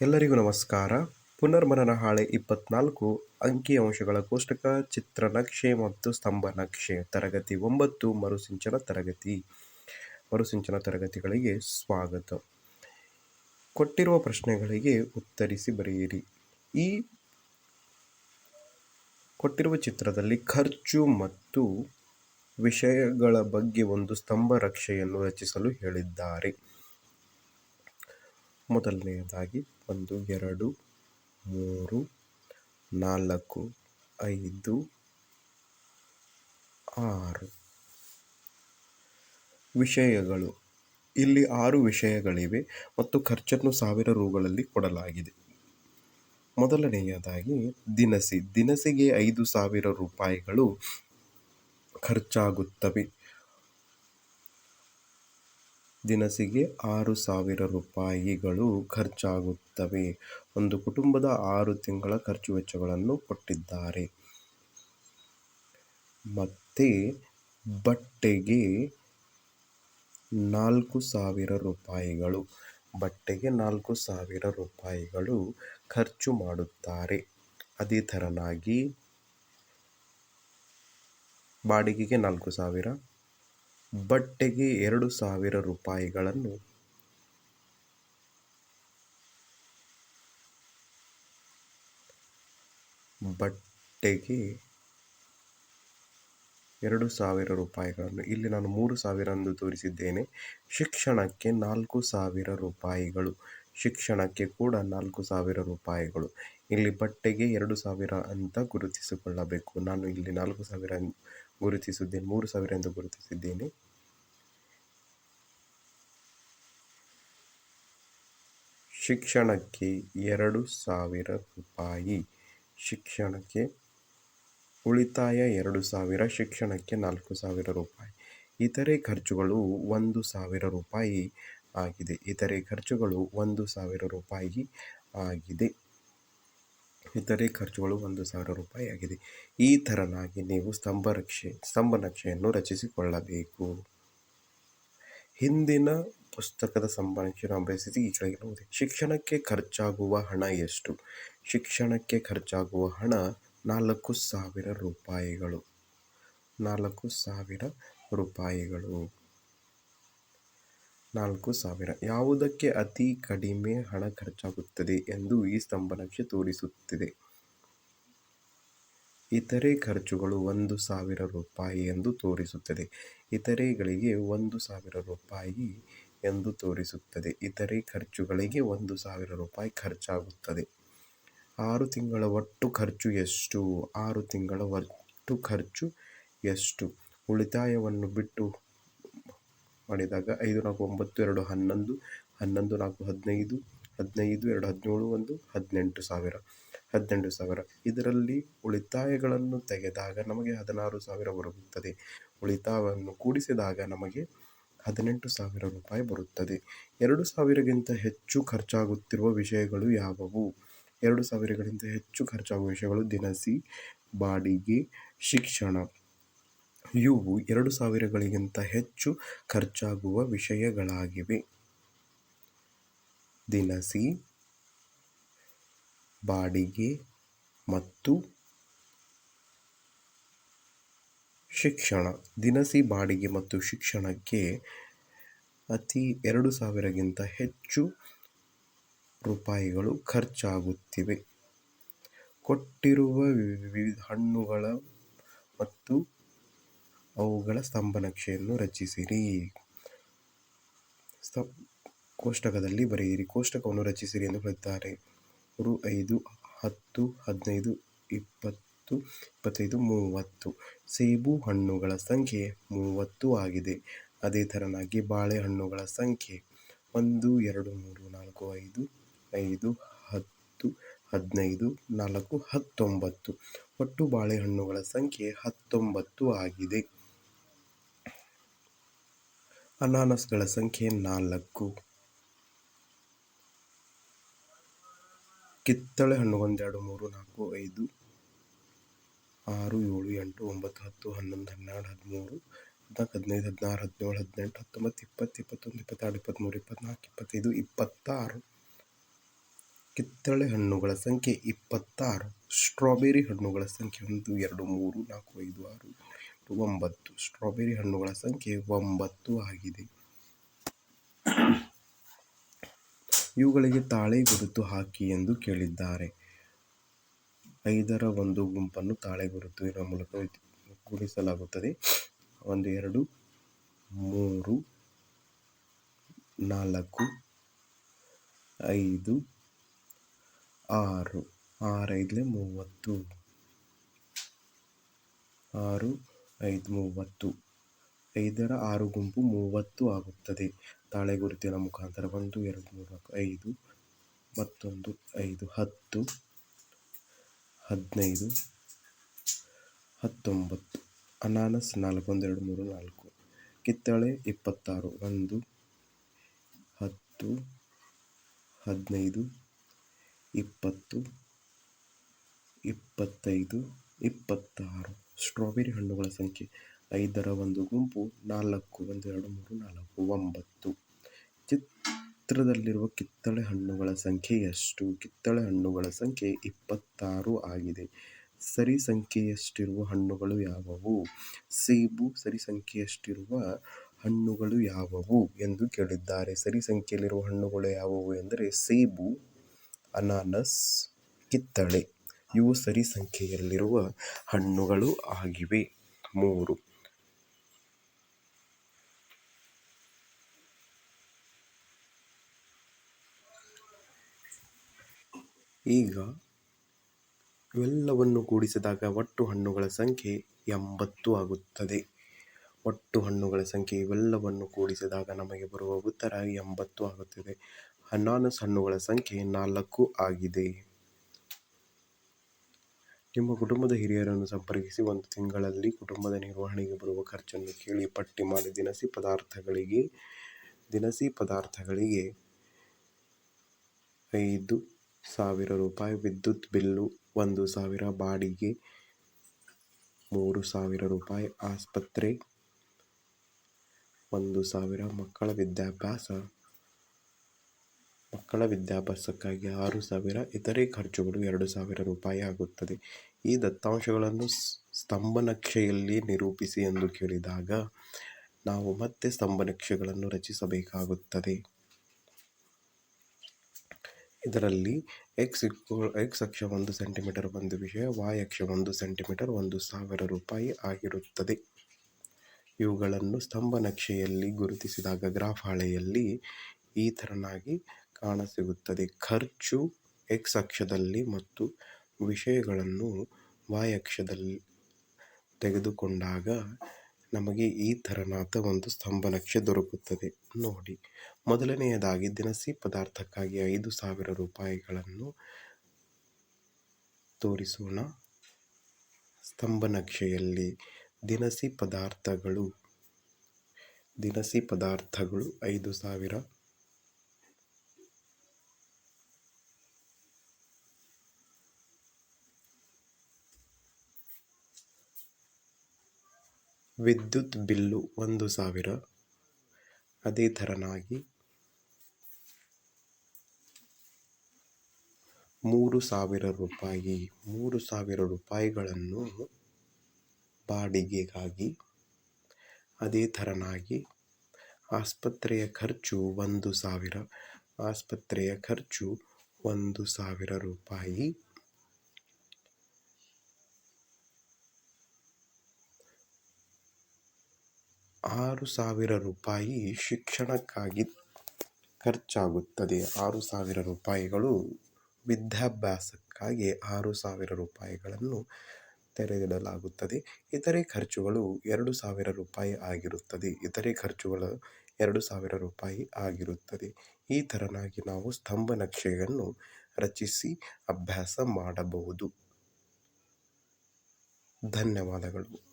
ಎಲ್ಲರಿಗೂ ನಮಸ್ಕಾರ. ಪುನರ್ಮನನ ಹಾಳೆ ಇಪ್ಪತ್ನಾಲ್ಕು ಅಂಕಿಅಂಶಗಳ ಕೋಷ್ಟಕ ಚಿತ್ರನಕ್ಷೆ ಮತ್ತು ಸ್ತಂಭ ನಕ್ಷೆ, ತರಗತಿ ಒಂಬತ್ತು, ಮರುಸಿಂಚನ ತರಗತಿ. ಮರುಸಿಂಚನ ತರಗತಿಗಳಿಗೆ ಸ್ವಾಗತ. ಕೊಟ್ಟಿರುವ ಪ್ರಶ್ನೆಗಳಿಗೆ ಉತ್ತರಿಸಿ ಬರೆಯಿರಿ. ಈ ಕೊಟ್ಟಿರುವ ಚಿತ್ರದಲ್ಲಿ ಖರ್ಚು ಮತ್ತು ವಿಷಯಗಳ ಬಗ್ಗೆ ಒಂದು ಸ್ತಂಭ ರಕ್ಷೆಯನ್ನು ರಚಿಸಲು ಹೇಳಿದ್ದಾರೆ. ಮೊದಲನೆಯದಾಗಿ ಒಂದು, ಎರಡು, ಮೂರು, ನಾಲ್ಕು, ಐದು, ಆರು. ವಿಷಯಗಳು. ಇಲ್ಲಿ ಆರು ವಿಷಯಗಳಿವೆ ಮತ್ತು ಖರ್ಚನ್ನು ಸಾವಿರ ರೂಗಳಲ್ಲಿ ಕೊಡಲಾಗಿದೆ. ಮೊದಲನೆಯದಾಗಿ, ದಿನಸಿ. ದಿನಸಿಗೆ ಐದು ಸಾವಿರ ರೂಪಾಯಿಗಳು ಖರ್ಚಾಗುತ್ತವೆ. ದಿನಸಿಗೆ ಆರು ಸಾವಿರ ರೂಪಾಯಿಗಳು ಖರ್ಚಾಗುತ್ತವೆ. ಒಂದು ಕುಟುಂಬದ ಆರು ತಿಂಗಳ ಖರ್ಚು ವೆಚ್ಚಗಳನ್ನು ಕೊಟ್ಟಿದ್ದಾರೆ. ಮತ್ತೆ ಬಟ್ಟೆಗೆ ನಾಲ್ಕು ಸಾವಿರ ರೂಪಾಯಿಗಳು, ಬಟ್ಟೆಗೆ ನಾಲ್ಕು ಸಾವಿರ ರೂಪಾಯಿಗಳು ಖರ್ಚು ಮಾಡುತ್ತಾರೆ. ಅದೇ ಥರನಾಗಿ ಬಾಡಿಗೆಗೆ ನಾಲ್ಕು ಸಾವಿರ ಬಟ್ಟೆಗೆ ಎರಡು ಸಾವಿರ ರೂಪಾಯಿಗಳನ್ನು ಬಟ್ಟೆಗೆ ಎರಡು ಸಾವಿರ ರೂಪಾಯಿಗಳನ್ನು. ಇಲ್ಲಿ ನಾನು ಮೂರು ಸಾವಿರ ಎಂದು ತೋರಿಸಿದ್ದೇನೆ. ಶಿಕ್ಷಣಕ್ಕೆ ನಾಲ್ಕು ಸಾವಿರ ರೂಪಾಯಿಗಳು. ಶಿಕ್ಷಣಕ್ಕೆ ಕೂಡ ನಾಲ್ಕು ಸಾವಿರ ರೂಪಾಯಿಗಳು. ಇಲ್ಲಿ ಬಟ್ಟೆಗೆ ಎರಡು ಸಾವಿರ ಅಂತ ಗುರುತಿಸಿಕೊಳ್ಳಬೇಕು. ನಾನು ಇಲ್ಲಿ ನಾಲ್ಕು ಸಾವಿರ ಗುರುತಿಸಿದ್ದೇನೆ, ಮೂರು ಸಾವಿರ ಎಂದು ಗುರುತಿಸಿದ್ದೇನೆ. ಶಿಕ್ಷಣಕ್ಕೆ ಎರಡು ಸಾವಿರ ರೂಪಾಯಿ. ಶಿಕ್ಷಣಕ್ಕೆ ಉಳಿತಾಯ ಎರಡು ಸಾವಿರ, ಶಿಕ್ಷಣಕ್ಕೆ ನಾಲ್ಕು ಸಾವಿರ ರೂಪಾಯಿ. ಇತರೆ ಖರ್ಚುಗಳು ಒಂದು ಸಾವಿರ ರೂಪಾಯಿ. ಆಗಿದೆ. ಇತರೆ ಖರ್ಚುಗಳು ಒಂದು ಸಾವಿರ ರೂಪಾಯಿ ಆಗಿದೆ. ಇತರೆ ಖರ್ಚುಗಳು ಒಂದು ಸಾವಿರ ರೂಪಾಯಿ ಆಗಿದೆ. ಈ ಥರನಾಗಿ ನೀವು ಸ್ತಂಭ ರಕ್ಷೆ, ಸ್ತಂಭ ನಕ್ಷೆಯನ್ನು ರಚಿಸಿಕೊಳ್ಳಬೇಕು. ಹಿಂದಿನ ಪುಸ್ತಕದ ಸಂಭಾಷಣೆಯನ್ನು ಅಭ್ಯಸಿಸಿ ಈ ಕೆಳಗೆ ಓದಿ ಶಿಕ್ಷಣಕ್ಕೆ ಖರ್ಚಾಗುವ ಹಣ ಎಷ್ಟು? ಶಿಕ್ಷಣಕ್ಕೆ ಖರ್ಚಾಗುವ ಹಣ ನಾಲ್ಕು ಸಾವಿರ ರೂಪಾಯಿಗಳು. ನಾಲ್ಕು ಸಾವಿರ ರೂಪಾಯಿಗಳು. ನಾಲ್ಕು ಸಾವಿರ. ಯಾವುದಕ್ಕೆ ಅತಿ ಕಡಿಮೆ ಹಣ ಖರ್ಚಾಗುತ್ತದೆ ಎಂದು ಈ ಸ್ತಂಭ ನಕ್ಷೆ ತೋರಿಸುತ್ತಿದೆ. ಇತರೆ ಖರ್ಚುಗಳು ಒಂದು ಸಾವಿರ ರೂಪಾಯಿ ಎಂದು ತೋರಿಸುತ್ತದೆ. ಇತರೆಗಳಿಗೆ ಒಂದು ಸಾವಿರ ರೂಪಾಯಿ ಎಂದು ತೋರಿಸುತ್ತದೆ. ಇತರೆ ಖರ್ಚುಗಳಿಗೆ ಒಂದು ಸಾವಿರ ರೂಪಾಯಿ ಖರ್ಚಾಗುತ್ತದೆ. ಆರು ತಿಂಗಳ ಒಟ್ಟು ಖರ್ಚು ಎಷ್ಟು? ಆರು ತಿಂಗಳ ಒಟ್ಟು ಖರ್ಚು ಎಷ್ಟು? ಉಳಿತಾಯವನ್ನು ಬಿಟ್ಟು ಮಾಡಿದಾಗ ಐದು ನಾಲ್ಕು ಒಂಬತ್ತು ಎರಡು ಹನ್ನೊಂದು ಹನ್ನೊಂದು ನಾಲ್ಕು ಹದಿನೈದು ಹದಿನೈದು ಎರಡು ಹದಿನೇಳು ಒಂದು, ಹದಿನೆಂಟು ಸಾವಿರ ಹದಿನೆಂಟು ಸಾವಿರ. ಇದರಲ್ಲಿ ಉಳಿತಾಯಗಳನ್ನು ತೆಗೆದಾಗ ನಮಗೆ ಹದಿನಾರು ಸಾವಿರ ಬರುತ್ತದೆ. ಉಳಿತಾಯವನ್ನು ಕೂಡಿಸಿದಾಗ ನಮಗೆ ಹದಿನೆಂಟು ಸಾವಿರ ರೂಪಾಯಿ ಬರುತ್ತದೆ. ಎರಡು ಸಾವಿರಗಿಂತ ಹೆಚ್ಚು ಖರ್ಚಾಗುತ್ತಿರುವ ವಿಷಯಗಳು ಯಾವುವು? ಎರಡು ಸಾವಿರಗಳಿಂದ ಹೆಚ್ಚು ಖರ್ಚಾಗುವ ವಿಷಯಗಳು ದಿನಸಿ, ಬಾಡಿಗೆ, ಶಿಕ್ಷಣ. ಇವು ಎರಡು ಸಾವಿರಗಳಿಗಿಂತ ಹೆಚ್ಚು ಖರ್ಚಾಗುವ ವಿಷಯಗಳಾಗಿವೆ. ದಿನಸಿ, ಬಾಡಿಗೆ ಮತ್ತು ಶಿಕ್ಷಣ. ದಿನಸಿ, ಬಾಡಿಗೆ ಮತ್ತು ಶಿಕ್ಷಣಕ್ಕೆ ಅತಿ ಎರಡು ಸಾವಿರಗಿಂತ ಹೆಚ್ಚು ರೂಪಾಯಿಗಳು ಖರ್ಚಾಗುತ್ತಿವೆ. ಕೊಟ್ಟಿರುವ ವಿವಿಧ ಹಣ್ಣುಗಳ ಮತ್ತು ಅವುಗಳ ಸ್ತಂಭ ನಕ್ಷೆಯನ್ನು ರಚಿಸಿರಿ. ಸ್ತ, ಕೋಷ್ಟಕದಲ್ಲಿ ಬರೆಯಿರಿ. ಕೋಷ್ಟಕವನ್ನು ರಚಿಸಿರಿ ಎಂದು ಹೇಳುತ್ತಾರೆ. ರು ಐದು, ಹತ್ತು, ಹದಿನೈದು, ಇಪ್ಪತ್ತು, ಇಪ್ಪತ್ತೈದು, ಮೂವತ್ತು. ಸೇಬು ಹಣ್ಣುಗಳ ಸಂಖ್ಯೆ ಮೂವತ್ತು ಆಗಿದೆ. ಅದೇ ಥರನಾಗಿ ಬಾಳೆಹಣ್ಣುಗಳ ಸಂಖ್ಯೆ ಒಂದು, ಎರಡು, ಮೂರು, ನಾಲ್ಕು, ಐದು ಐದು, ಹತ್ತು, ಹದಿನೈದು, ನಾಲ್ಕು, ಹತ್ತೊಂಬತ್ತು. ಒಟ್ಟು ಬಾಳೆಹಣ್ಣುಗಳ ಸಂಖ್ಯೆ ಹತ್ತೊಂಬತ್ತು ಆಗಿದೆ. ಅನಾನಸ್ಗಳ ಸಂಖ್ಯೆ ನಾಲ್ಕು. ಕಿತ್ತಳೆ ಹಣ್ಣು ಒಂದೆರಡು, ಮೂರು, ನಾಲ್ಕು, ಐದು, ಆರು, ಏಳು, ಎಂಟು, ಒಂಬತ್ತು, ಹತ್ತು, ಹನ್ನೊಂದು, ಹನ್ನೆರಡು, ಹದಿಮೂರು, ಹದಿನಾಲ್ಕು, ಹದಿನೈದು, ಹದಿನಾರು, ಹದಿನೇಳು, ಹದಿನೆಂಟು, ಹತ್ತೊಂಬತ್ತು, ಇಪ್ಪತ್ತು, ಇಪ್ಪತ್ತೊಂದು, ಇಪ್ಪತ್ತೆರಡು, ಇಪ್ಪತ್ತ್ಮೂರು ಇಪ್ಪತ್ನಾಲ್ಕು ಇಪ್ಪತ್ತೈದು, ಇಪ್ಪತ್ತಾರು. ಕಿತ್ತಳೆ ಹಣ್ಣುಗಳ ಸಂಖ್ಯೆ ಇಪ್ಪತ್ತಾರು. ಸ್ಟ್ರಾಬೆರಿ ಹಣ್ಣುಗಳ ಸಂಖ್ಯೆ ಒಂದು, ಎರಡು, ಮೂರು, ನಾಲ್ಕು, ಐದು, ಆರು. ಒಂಬತ್ತು. ಸ್ಟ್ರಾಬೆರಿ ಹಣ್ಣುಗಳ ಸಂಖ್ಯೆ ಒಂಬತ್ತು ಆಗಿದೆ. ಇವುಗಳಿಗೆ ತಾಳೆ ಗುರುತು ಹಾಕಿ ಎಂದು ಕೇಳಿದ್ದಾರೆ. ಐದರ ಒಂದು ಗುಂಪನ್ನು ತಾಳೆ ಗುರುತಿನ ಮೂಲಕ ಗುಣಿಸಲಾಗುತ್ತದೆ. ಒಂದು, ಎರಡು, ಮೂರು, ನಾಲ್ಕು, ಐದು, ಆರು ಆರೈದಲೆ ಮೂವತ್ತು. ಆರು ಐದು ಮೂವತ್ತು. ಐದರ ಆರು ಗುಂಪು ಮೂವತ್ತು ಆಗುತ್ತದೆ. ತಾಳೆ ಗುರುತಿನ ಮುಖಾಂತರ ಒಂದು, ಎರಡು, ಮೂರು ನಾಲ್ಕು ಐದು, ಮತ್ತೊಂದು, ಐದು, ಹತ್ತು, ಹದಿನೈದು, ಹತ್ತೊಂಬತ್ತು, ಅನಾನಸ್ ನಾಲ್ಕು ಒಂದು ಎರಡು ಮೂರು, ನಾಲ್ಕು, ಕಿತ್ತಳೆ ಇಪ್ಪತ್ತಾರು, ಒಂದು, ಹತ್ತು, ಹದಿನೈದು, ಇಪ್ಪತ್ತು, ಇಪ್ಪತ್ತೈದು, ಇಪ್ಪತ್ತಾರು. ಸ್ಟ್ರಾಬೆರಿ ಹಣ್ಣುಗಳ ಸಂಖ್ಯೆ ಐದರ ಒಂದು ಗುಂಪು, ನಾಲ್ಕು, ಒಂದು, ಎರಡು, ಮೂರು, ನಾಲ್ಕು, ಒಂಬತ್ತು. ಚಿತ್ರದಲ್ಲಿರುವ ಕಿತ್ತಳೆ ಹಣ್ಣುಗಳ ಸಂಖ್ಯೆ ಎಷ್ಟು ಕಿತ್ತಳೆ ಹಣ್ಣುಗಳ ಸಂಖ್ಯೆ ಇಪ್ಪತ್ತಾರು ಆಗಿದೆ. ಸರಿ ಸಂಖ್ಯೆಯಷ್ಟಿರುವ ಹಣ್ಣುಗಳು ಯಾವುವು? ಸೇಬು ಸರಿ ಸಂಖ್ಯೆಯಷ್ಟಿರುವ ಹಣ್ಣುಗಳು ಯಾವುವು ಎಂದು ಕೇಳಿದ್ದಾರೆ. ಸರಿ ಸಂಖ್ಯೆಯಲ್ಲಿರುವ ಹಣ್ಣುಗಳು ಯಾವುವು ಎಂದರೆ ಸೇಬು, ಅನಾನಸ್, ಕಿತ್ತಳೆ. ಇವು ಸರಿ ಸಂಖ್ಯೆಯಲ್ಲಿರುವ ಹಣ್ಣುಗಳು ಆಗಿವೆ. ಮೂರು. ಈಗ ಇವೆಲ್ಲವನ್ನು ಕೂಡಿಸಿದಾಗ ಒಟ್ಟು ಹಣ್ಣುಗಳ ಸಂಖ್ಯೆ ಎಂಬತ್ತು ಆಗುತ್ತದೆ. ಒಟ್ಟು ಹಣ್ಣುಗಳ ಸಂಖ್ಯೆ ಇವೆಲ್ಲವನ್ನು ಕೂಡಿಸಿದಾಗ ನಮಗೆ ಬರುವ ಉತ್ತರ ಎಂಬತ್ತು ಆಗುತ್ತದೆ. ಅನಾನಸ್ ಹಣ್ಣುಗಳ ಸಂಖ್ಯೆ ನಾಲ್ಕು ಆಗಿದೆ. ನಿಮ್ಮ ಕುಟುಂಬದ ಹಿರಿಯರನ್ನು ಸಂಪರ್ಕಿಸಿ ಒಂದು ತಿಂಗಳಲ್ಲಿ ಕುಟುಂಬದ ನಿರ್ವಹಣೆಗೆ ಬರುವ ಖರ್ಚನ್ನು ಕೇಳಿ ಪಟ್ಟಿ ಮಾಡಿ ದಿನಸಿ ಪದಾರ್ಥಗಳಿಗೆ ದಿನಸಿ ಪದಾರ್ಥಗಳಿಗೆ ಐದು ಸಾವಿರ ರೂಪಾಯಿ ವಿದ್ಯುತ್ ಬಿಲ್ಲು, ಒಂದು ಸಾವಿರ ಬಾಡಿಗೆ, ಮೂರು ಸಾವಿರ ರೂಪಾಯಿ ಆಸ್ಪತ್ರೆ, ಒಂದು ಸಾವಿರ ಮಕ್ಕಳ ವಿದ್ಯಾಭ್ಯಾಸ. ಮಕ್ಕಳ ವಿದ್ಯಾಭ್ಯಾಸಕ್ಕಾಗಿ ಆರು ಸಾವಿರ, ಇತರೆ ಖರ್ಚುಗಳು ಎರಡು ಸಾವಿರ ರೂಪಾಯಿ ಆಗುತ್ತದೆ. ಈ ದತ್ತಾಂಶಗಳನ್ನು ಸ್ತಂಭನಕ್ಷೆಯಲ್ಲಿ ನಿರೂಪಿಸಿ ಎಂದು ಕೇಳಿದಾಗ ನಾವು ಮತ್ತೆ ಸ್ತಂಭನಕ್ಷೆಗಳನ್ನು ರಚಿಸಬೇಕಾಗುತ್ತದೆ. ಇದರಲ್ಲಿ ಎಕ್ಸ್ ಎಕ್ಸ್ ಅಕ್ಷ ಒಂದು ಸೆಂಟಿಮೀಟರ್ ಒಂದು ವಿಷಯ ವಾಯ್ ಅಕ್ಷ ಒಂದು ಸೆಂಟಿಮೀಟರ್ ಒಂದು ಸಾವಿರ ರೂಪಾಯಿ ಆಗಿರುತ್ತದೆ. ಇವುಗಳನ್ನು ಸ್ತಂಭನಕ್ಷೆಯಲ್ಲಿ ಗುರುತಿಸಿದಾಗ ಗ್ರಾಫ್ ಹಾಳೆಯಲ್ಲಿ ಈ ಥರನಾಗಿ ಕಾಣಸಿಗುತ್ತದೆ. ಖರ್ಚು ಎಕ್ಸ್ ಅಕ್ಷದಲ್ಲಿ ಮತ್ತು ವಿಷಯಗಳನ್ನು ವಾಯ್ ಅಕ್ಷದಲ್ಲಿ ತೆಗೆದುಕೊಂಡಾಗ ನಮಗೆ ಈ ತರನಾದ ಒಂದು ಸ್ತಂಭನಕ್ಷೆ ದೊರಕುತ್ತದೆ. ನೋಡಿ, ಮೊದಲನೆಯದಾಗಿ ದಿನಸಿ ಪದಾರ್ಥಕ್ಕಾಗಿ ಐದು ಸಾವಿರ ರೂಪಾಯಿಗಳನ್ನು ತೋರಿಸೋಣ. ಸ್ತಂಭನಕ್ಷೆಯಲ್ಲಿ ದಿನಸಿ ಪದಾರ್ಥಗಳು ದಿನಸಿ ಪದಾರ್ಥಗಳು ಐದು ಸಾವಿರ ವಿದ್ಯುತ್ ಬಿಲ್ಲು ಒಂದು ಸಾವಿರ. ಅದೇ ಥರನಾಗಿ ಮೂರು ಸಾವಿರ ರೂಪಾಯಿ, ಮೂರು ಸಾವಿರ ರೂಪಾಯಿಗಳನ್ನು ಬಾಡಿಗೆಗಾಗಿ ಅದೇ ಥರನಾಗಿ ಆಸ್ಪತ್ರೆಯ ಖರ್ಚು ಒಂದು ಸಾವಿರ, ಆಸ್ಪತ್ರೆಯ ಖರ್ಚು ಒಂದು ಸಾವಿರ ರೂಪಾಯಿ. ಆರು ಸಾವಿರ ರೂಪಾಯಿ ಶಿಕ್ಷಣಕ್ಕಾಗಿ ಖರ್ಚಾಗುತ್ತದೆ. ಆರು ಸಾವಿರ ರೂಪಾಯಿಗಳು ವಿದ್ಯಾಭ್ಯಾಸಕ್ಕಾಗಿ ಆರು ಸಾವಿರ ರೂಪಾಯಿಗಳನ್ನು ತೆರೆದಿಡಲಾಗುತ್ತದೆ. ಇತರೆ ಖರ್ಚುಗಳು ಎರಡು ಸಾವಿರ ರೂಪಾಯಿ ಆಗಿರುತ್ತದೆ. ಇತರೆ ಖರ್ಚುಗಳು ಎರಡು ಸಾವಿರ ರೂಪಾಯಿ ಆಗಿರುತ್ತದೆ. ಈ ಥರನಾಗಿ ನಾವು ಸ್ತಂಭ ನಕ್ಷೆಯನ್ನು ರಚಿಸಿ ಅಭ್ಯಾಸ ಮಾಡಬಹುದು. ಧನ್ಯವಾದಗಳು.